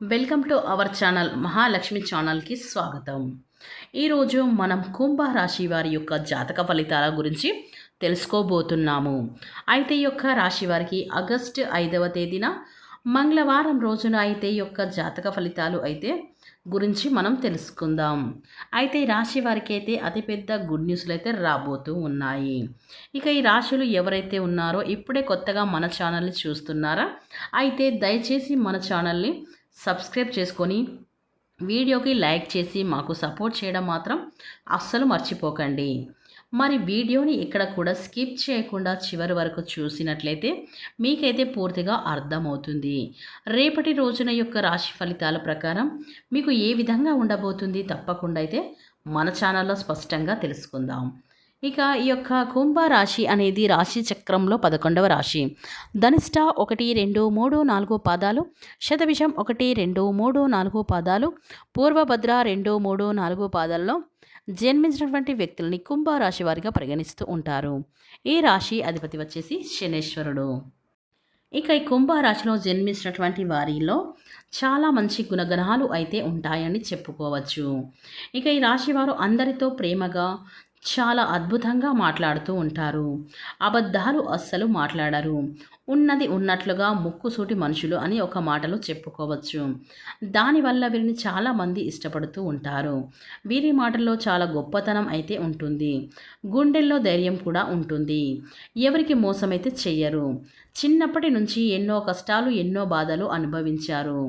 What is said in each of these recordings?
Welcome to our channel Mahalakshmi ఛానల్కి స్వాగతం. ఈరోజు మనం కుంభ రాశి వారి యొక్క జాతక ఫలితాల గురించి తెలుసుకోబోతున్నాము. అయితే ఈ యొక్క రాశి వారికి ఆగస్టు ఐదవ తేదీన మంగళవారం రోజున అయితే యొక్క జాతక ఫలితాలు అయితే గురించి మనం తెలుసుకుందాం. అయితే ఈ రాశి వారికి అయితే అతిపెద్ద గుడ్ న్యూస్లు అయితే రాబోతూ ఉన్నాయి. ఇక ఈ రాశులు ఎవరైతే ఉన్నారో ఇప్పుడే కొత్తగా మన ఛానల్ని చూస్తున్నారా? అయితే దయచేసి మన ఛానల్ని సబ్స్క్రైబ్ చేసుకొని వీడియోకి లైక్ చేసి మాకు సపోర్ట్ చేయడం మాత్రం అస్సలు మర్చిపోకండి. మరి వీడియోని ఇక్కడ కూడా స్కిప్ చేయకుండా చివరి వరకు చూసినట్లయితే మీకైతే పూర్తిగా అర్థమవుతుంది. రేపటి రోజున యొక్క రాశి ఫలితాల ప్రకారం మీకు ఏ విధంగా ఉండబోతుంది తప్పకుండా అయితే మన ఛానల్లో స్పష్టంగా తెలుసుకుందాం. ఇక ఈ యొక్క కుంభ రాశి అనేది రాశి చక్రంలో పదకొండవ రాశి. ధనిష్ట ఒకటి రెండు మూడు నాలుగు పాదాలు శతభిషం ఒకటి రెండు మూడు నాలుగు పాదాలు పూర్వభద్ర రెండు మూడు నాలుగు పాదాల్లో జన్మించినటువంటి వ్యక్తుల్ని కుంభ రాశి వారిగా పరిగణిస్తూ ఉంటారు. ఈ రాశి అధిపతి వచ్చేసి శనేశ్వరుడు. ఇక ఈ కుంభ రాశిలో జన్మించినటువంటి వారిలో చాలా మంచి గుణగణాలు అయితే ఉంటాయని చెప్పుకోవచ్చు. ఇక ఈ రాశి వారు అందరితో ప్రేమగా చాలా అద్భుతంగా మాట్లాడుతూ ఉంటారు. అబద్ధాలు అస్సలు మాట్లాడరు. ఉన్నది ఉన్నట్లుగా ముక్కుసూటి మనుషులు అని ఒక మాటలో చెప్పుకోవచ్చు. దానివల్ల వీరిని చాలామంది ఇష్టపడుతూ ఉంటారు. వీరి మాటల్లో చాలా గొప్పతనం అయితే ఉంటుంది. గుండెల్లో ధైర్యం కూడా ఉంటుంది. ఎవరికి మోసమైతే చెయ్యరు. చిన్నప్పటి నుంచి ఎన్నో కష్టాలు ఎన్నో బాధలు అనుభవించారు.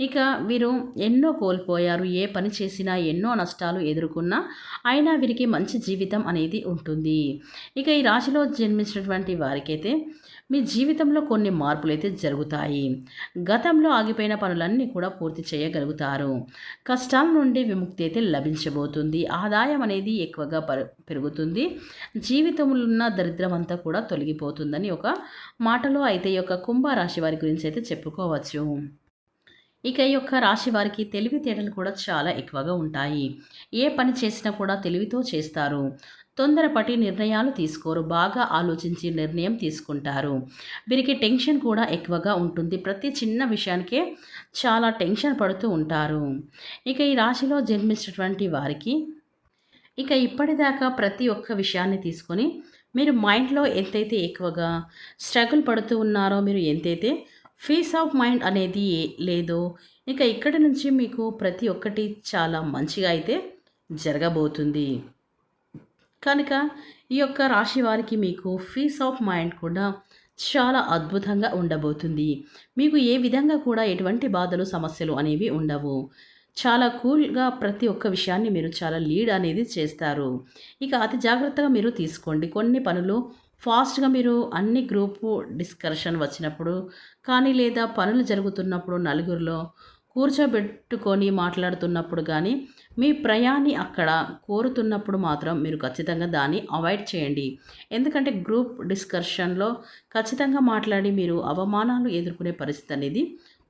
ఇక వీరు ఎన్నో కోల్పోయారు ఏ పని చేసినా ఎన్నో నష్టాలు ఎదుర్కొన్నా అయినా వీరికి మంచి జీవితం అనేది ఉంటుంది. ఇక ఈ రాశిలో జన్మించినటువంటి వారికైతే మీ జీవితంలో కొన్ని మార్పులు అయితే జరుగుతాయి. గతంలో ఆగిపోయిన పనులన్నీ కూడా పూర్తి చేయగలుగుతారు. కష్టాల నుండి విముక్తి అయితే లభించబోతుంది. ఆదాయం అనేది ఎక్కువగా పెరుగుతుంది. జీవితంలో ఉన్న దరిద్రం అంతా కూడా తొలగిపోతుందని ఒక మాటలో అయితే ఈ యొక్క కుంభరాశి వారి గురించి అయితే చెప్పుకోవచ్చు. ఇక ఈ యొక్క రాశి వారికి తెలివితేటలు కూడా చాలా ఎక్కువగా ఉంటాయి. ఏ పని చేసినా కూడా తెలివితో చేస్తారు. తొందరపడి నిర్ణయాలు తీసుకోరు. బాగా ఆలోచించి నిర్ణయం తీసుకుంటారు. వీరికి టెన్షన్ కూడా ఎక్కువగా ఉంటుంది. ప్రతి చిన్న విషయానికే చాలా టెన్షన్ పడుతూ ఉంటారు. ఇక ఈ రాశిలో జన్మించినటువంటి వారికి ఇక ఇప్పటిదాకా ప్రతి ఒక్క విషయాన్ని తీసుకొని మీరు మైండ్లో ఎంతైతే ఎక్కువగా స్ట్రగుల్ పడుతూ ఉన్నారో మీరు ఎంతైతే ఫీస్ ఆఫ్ మైండ్ అనేది లేదో. ఇక ఇక్కడ నుంచి మీకు ప్రతి ఒక్కటి చాలా మంచిగా అయితే జరగబోతుంది. కనుక ఈ యొక్క రాశి వారికి మీకు ఫీస్ ఆఫ్ మైండ్ కూడా చాలా అద్భుతంగా ఉండబోతుంది. మీకు ఏ విధంగా కూడా ఎటువంటి బాధలు సమస్యలు అనేవి ఉండవు. చాలా కూల్గా ప్రతి ఒక్క విషయాన్ని మీరు చాలా లీడ్ అనేది చేస్తారు. ఇక అతి జాగ్రత్తగా మీరు తీసుకోండి. కొన్ని పనులు ఫాస్ట్గా మీరు అన్ని గ్రూపు డిస్కషన్ వచ్చినప్పుడు కానీ లేదా పనులు జరుగుతున్నప్పుడు నలుగురిలో కూర్చోబెట్టుకొని మాట్లాడుతున్నప్పుడు కానీ మీ ప్రయాణి అక్కడ కోరుతున్నప్పుడు మాత్రం మీరు ఖచ్చితంగా దాన్ని అవాయిడ్ చేయండి. ఎందుకంటే గ్రూప్ డిస్కషన్లో ఖచ్చితంగా మాట్లాడి మీరు అవమానాలు ఎదుర్కొనే పరిస్థితి అనేది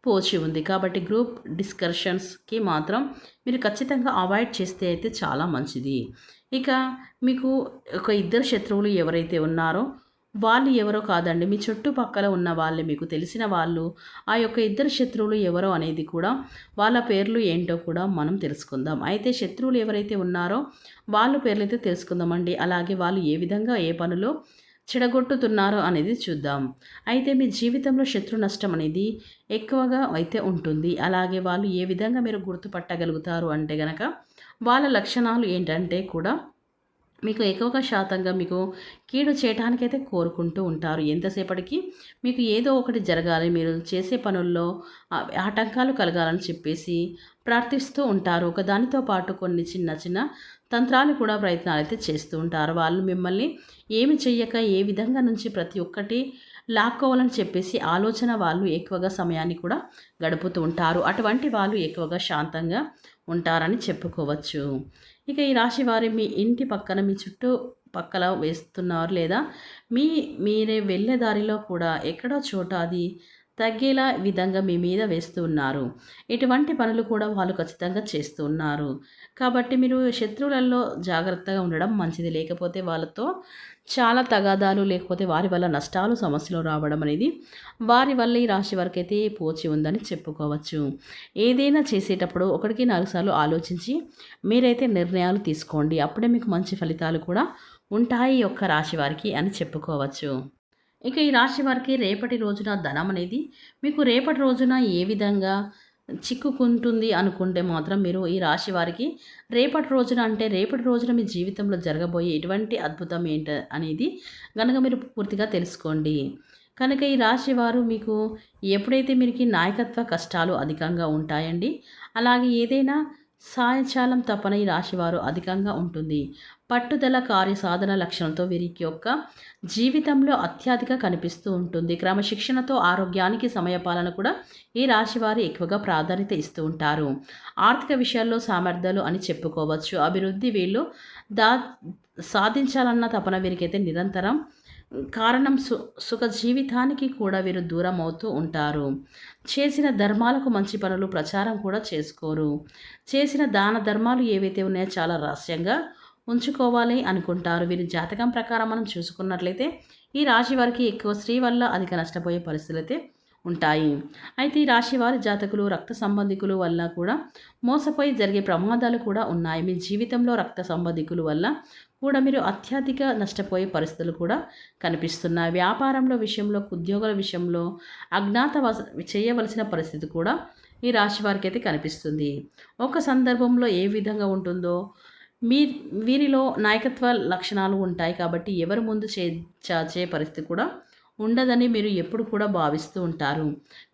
పోచి ఉంది. కాబట్టి గ్రూప్ డిస్కషన్స్కి మాత్రం మీరు ఖచ్చితంగా అవాయిడ్ చేస్తే అయితే చాలా మంచిది. ఇక మీకు ఒక ఇద్దరు శత్రువులు ఎవరైతే ఉన్నారో వాళ్ళు ఎవరో కాదండి మీ చుట్టుపక్కల ఉన్న వాళ్ళే మీకు తెలిసిన వాళ్ళు ఆ యొక్క ఇద్దరు శత్రువులు ఎవరో అనేది కూడా వాళ్ళ పేర్లు ఏంటో కూడా మనం తెలుసుకుందాం. అయితే శత్రువులు ఎవరైతే ఉన్నారో వాళ్ళ పేర్లు అయితే తెలుసుకుందామండి. అలాగే వాళ్ళు ఏ విధంగా ఏ పనులు చెడగొట్టుతున్నారో అనేది చూద్దాం. అయితే మీ జీవితంలో శత్రు నష్టం అనేది ఎక్కువగా అయితే ఉంటుంది. అలాగే వాళ్ళు ఏ విధంగా మీరు గుర్తుపట్టగలుగుతారు అంటే గనక వాళ్ళ లక్షణాలు ఏంటంటే కూడా మీకు ఎక్కువగా శాతంగా మీకు కీడు చేయటానికైతే కోరుకుంటూ ఉంటారు. ఎంతసేపటికి మీకు ఏదో ఒకటి జరగాలి మీరు చేసే పనుల్లో ఆటంకాలు కలగాలని చెప్పేసి ప్రార్థిస్తూ ఉంటారు. ఒక దానితో పాటు కొన్ని చిన్న చిన్న తంత్రాలు కూడా ప్రయత్నాలు అయితే చేస్తూ ఉంటారు. వాళ్ళు మిమ్మల్ని ఏమి చెయ్యక ఏ విధంగా నుంచి ప్రతి ఒక్కటి లాక్కోవాలని చెప్పేసి ఆలోచన వాళ్ళు ఎక్కువగా సమయాన్ని కూడా గడుపుతూ ఉంటారు. అటువంటి వాళ్ళు ఎక్కువగా శాంతంగా ఉంటారని చెప్పుకోవచ్చు. ఇక ఈ రాశి వారి మీ ఇంటి పక్కన మీ చుట్టూ పక్కల వేస్తున్నారు లేదా మీ మీరే వెళ్ళే దారిలో కూడా ఎక్కడో చోట అది తగ్గేలా విధంగా మీ మీద వేస్తూ ఉన్నారు ఇటువంటి పనులు కూడా వాళ్ళు ఖచ్చితంగా చేస్తూ ఉన్నారు కాబట్టి మీరు శత్రువులలో జాగ్రత్తగా ఉండడం మంచిది. లేకపోతే వాళ్ళతో చాలా తగాదాలు లేకపోతే వారి వల్ల నష్టాలు సమస్యలు రావడం అనేది వారి వల్ల ఈ రాశి వారికి అయితే పోచి ఉందని చెప్పుకోవచ్చు. ఏదైనా చేసేటప్పుడు ఒకటికి నాలుగు సార్లు ఆలోచించి మీరైతే నిర్ణయాలు తీసుకోండి. అప్పుడే మీకు మంచి ఫలితాలు కూడా ఉంటాయి ఒక్క రాశి వారికి అని చెప్పుకోవచ్చు. ఇక ఈ రాశి వారికి రేపటి రోజున ధనం అనేది మీకు రేపటి రోజున ఏ విధంగా చిక్కుకుంటుంది అనుకుంటే మాత్రం మీరు ఈ రాశి వారికి రేపటి రోజున అంటే రేపటి రోజున మీ జీవితంలో జరగబోయే ఎటువంటి అద్భుతం ఏంట అనేది కనుక మీరు పూర్తిగా తెలుసుకోండి. కనుక ఈ రాశి వారు మీకు ఎప్పుడైతే మీకు నాయకత్వ కష్టాలు అధికంగా ఉంటాయండి అలాగే ఏదైనా సాయంకాలం తపన ఈ రాశివారు అధికంగా ఉంటుంది. పట్టుదల కార్యసాధన లక్షణంతో వీరికి యొక్క జీవితంలో అత్యధిక కనిపిస్తూ ఉంటుంది. క్రమశిక్షణతో ఆరోగ్యానికి సమయపాలన కూడా ఈ రాశివారు ఎక్కువగా ప్రాధాన్యత ఇస్తూ ఉంటారు. ఆర్థిక విషయాల్లో సామర్థ్యాలు అని చెప్పుకోవచ్చు. అభివృద్ధి వీళ్ళు దా సాధించాలన్న తపన వీరికైతే నిరంతరం కారణం సు సుఖ జీవితానికి కూడా వీరు దూరం అవుతూ ఉంటారు. చేసిన ధర్మాలకు మంచి పనులు ప్రచారం కూడా చేసుకోరు. చేసిన దాన ధర్మాలు ఏవైతే ఉన్నాయో చాలా రహస్యంగా ఉంచుకోవాలి అనుకుంటారు. వీరి జాతకం ప్రకారం మనం చూసుకున్నట్లయితే ఈ రాశి వారికి ఎక్కువ స్త్రీ వల్ల అధిక నష్టపోయే పరిస్థితులు అయితే ఉంటాయి. అయితే ఈ రాశివారి జాతకులు రక్త సంబంధికులు వల్ల కూడా మోసపోయి జరిగే ప్రమాదాలు కూడా ఉన్నాయి. మీ జీవితంలో రక్త సంబంధికుల వల్ల కూడా మీరు అత్యధిక నష్టపోయే పరిస్థితులు కూడా కనిపిస్తున్నాయి. వ్యాపారంలో విషయంలో ఉద్యోగాల విషయంలో అజ్ఞాత చేయవలసిన పరిస్థితి కూడా ఈ రాశి వారికి అయితే కనిపిస్తుంది. ఒక సందర్భంలో ఏ విధంగా ఉంటుందో మీ వీరిలో నాయకత్వ లక్షణాలు ఉంటాయి కాబట్టి ఎవరి ముందు చే చాచే పరిస్థితి కూడా ఉండదని మీరు ఎప్పుడు కూడా భావిస్తూ ఉంటారు.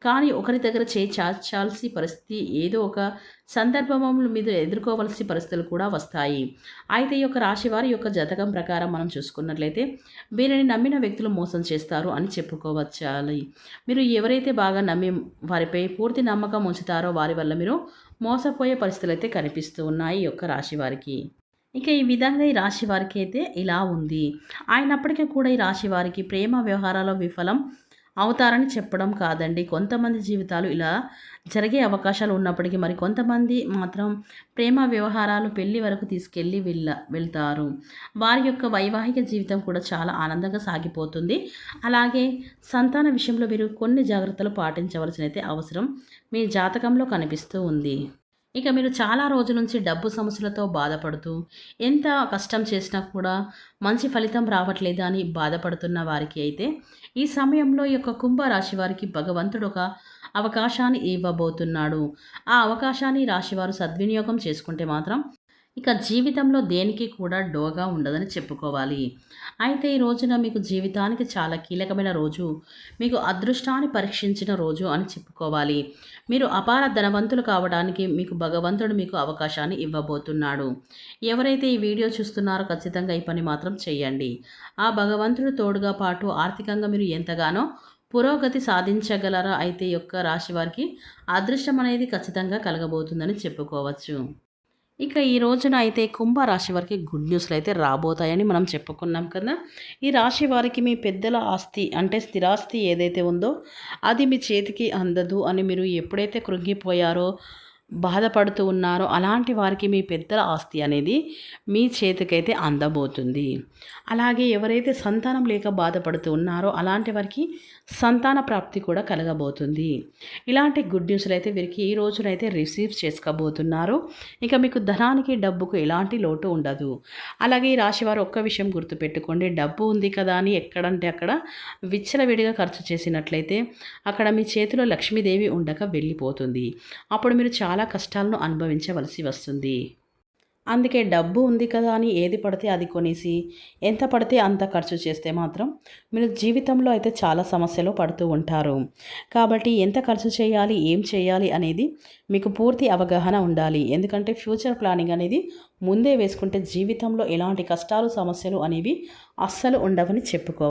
కానీ ఒకరి దగ్గర చేయి చాచాల్సి పరిస్థితి ఏదో ఒక సందర్భము మీద ఎదుర్కోవలసిన పరిస్థితులు కూడా వస్తాయి. అయితే ఈ యొక్క రాశి వారి యొక్క జతకం ప్రకారం మనం చూసుకున్నట్లయితే వీరిని నమ్మిన వ్యక్తులు మోసం చేస్తారు అని చెప్పుకోవచ్చాలి. మీరు ఎవరైతే బాగా నమ్మి వారిపై పూర్తి నమ్మకం ఉంచుతారో వారి వల్ల మీరు మోసపోయే పరిస్థితులు అయితే కనిపిస్తూ ఉన్నాయి ఈ యొక్క రాశి వారికి. ఇక ఈ విధంగా ఈ రాశి వారికి అయితే ఇలా ఉంది. అయినప్పటికీ కూడా ఈ రాశి వారికి ప్రేమ వ్యవహారాలు విఫలం అవుతారని చెప్పడం కాదండి. కొంతమంది జీవితాలు ఇలా జరిగే అవకాశాలు ఉన్నప్పటికీ మరి కొంతమంది మాత్రం ప్రేమ వ్యవహారాలు పెళ్ళి వరకు తీసుకెళ్ళి వెళ్ళ వెళ్తారు. వారి యొక్క వైవాహిక జీవితం కూడా చాలా ఆనందంగా సాగిపోతుంది. అలాగే సంతాన విషయంలో మీరు కొన్ని జాగ్రత్తలు పాటించవలసిన అయితే అవసరం మీ జాతకంలో కనిపిస్తూ ఉంది. ఇక మీరు చాలా రోజుల నుంచి డబ్బు సమస్యలతో బాధపడుతూ ఎంత కష్టం చేసినా కూడా మంచి ఫలితం రావట్లేదా అని బాధపడుతున్న వారికి అయితే ఈ సమయంలో ఈ యొక్క కుంభరాశి వారికి భగవంతుడు ఒక అవకాశాన్ని ఇవ్వబోతున్నాడు. ఆ అవకాశాన్ని రాశివారు సద్వినియోగం చేసుకుంటే మాత్రం ఇక జీవితంలో దేనికి కూడా డోగా ఉండదని చెప్పుకోవాలి. అయితే ఈ రోజున మీకు జీవితానికి చాలా కీలకమైన రోజు మీకు అదృష్టాన్ని పరీక్షించిన రోజు అని చెప్పుకోవాలి. మీరు అపార ధనవంతులు కావడానికి మీకు భగవంతుడు మీకు అవకాశాన్ని ఇవ్వబోతున్నాడు. ఎవరైతే ఈ వీడియో చూస్తున్నారో ఖచ్చితంగా ఈ పని మాత్రం చేయండి. ఆ భగవంతుడు తోడుగా పాటు ఆర్థికంగా మీరు ఎంతగానో పురోగతి సాధించగలరా అయితే యొక్క రాశి వారికి అదృష్టం అనేది ఖచ్చితంగా కలగబోతుందని చెప్పుకోవచ్చు. ఇక ఈ రోజున అయితే కుంభరాశి వారికి గుడ్ న్యూస్లు అయితే రాబోతాయని మనం చెప్పుకున్నాం కదా. ఈ రాశి వారికి మీ పెద్దల ఆస్తి అంటే స్థిరాస్తి ఏదైతే ఉందో అది మీ చేతికి అందదు అని మీరు ఎప్పుడైతే కృంగిపోయారో బాధపడుతూ ఉన్నారో అలాంటి వారికి మీ పెద్దల ఆస్తి అనేది మీ చేతికైతే అందబోతుంది. అలాగే ఎవరైతే సంతానం లేక బాధపడుతూ ఉన్నారో అలాంటి వారికి సంతాన ప్రాప్తి కూడా కలగబోతుంది. ఇలాంటి గుడ్ న్యూస్లు అయితే వీరికి ఈ రోజునైతే రిసీవ్ చేసుకోబోతున్నారు. ఇక మీకు ధనానికి డబ్బుకు ఎలాంటి లోటు ఉండదు. అలాగే ఈ రాశివారు ఒక్క విషయం గుర్తుపెట్టుకోండి. డబ్బు ఉంది కదా అని ఎక్కడంటే అక్కడ విచ్చలవిడిగా ఖర్చు చేసినట్లయితే అక్కడ మీ చేతిలో లక్ష్మీదేవి ఉండక వెళ్ళిపోతుంది. అప్పుడు మీరు చాలా చాలా కష్టాలను అనుభవించవలసి వస్తుంది. అందుకే డబ్బు ఉంది కదా అని ఏది పడితే అది కొనేసి ఎంత పడితే అంత ఖర్చు చేస్తే మాత్రం మీరు జీవితంలో అయితే చాలా సమస్యలు పడుతూ ఉంటారు. కాబట్టి ఎంత ఖర్చు చేయాలి ఏం చేయాలి అనేది మీకు పూర్తి అవగాహన ఉండాలి. ఎందుకంటే ఫ్యూచర్ ప్లానింగ్ అనేది ముందే వేసుకుంటే జీవితంలో ఎలాంటి కష్టాలు సమస్యలు అనేవి అస్సలు ఉండవని చెప్పుకో